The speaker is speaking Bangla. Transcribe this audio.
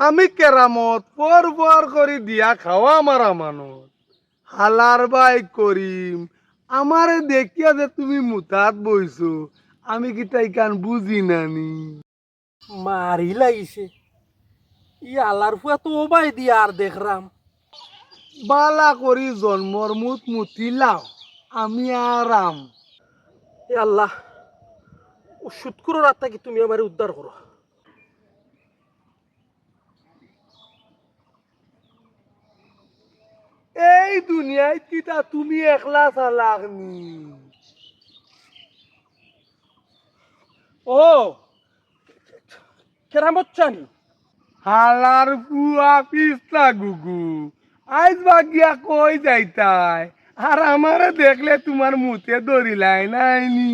আমি কেরামত পর পর করি দিয়া খাওয়া আমার আমানত হালার বাই করিম আমারে দেখিয়া যে তুমি মুতাত বইছো আমি কি তাই কান বুঝি নানি? মারি লাগিছে ই আলার ফুয়া তো ওবাই দিয়া আর দেখরাম। বালা করি জন্মর মুত মুতিলাও আমি আরাম আল্লাহ ও সুৎকুরো রাতটা কি তুমি আমার উদ্ধার করো এই দুনিয়ায় কিতা তুমি একলা চালাকনি ও কেরামত চানি? হালার বুয়া পিস্তা গুগু আজ বাগিয়া কই যাইতাই? আর আমারে দেখলে তোমার মুতে ধরিলাই নাইনি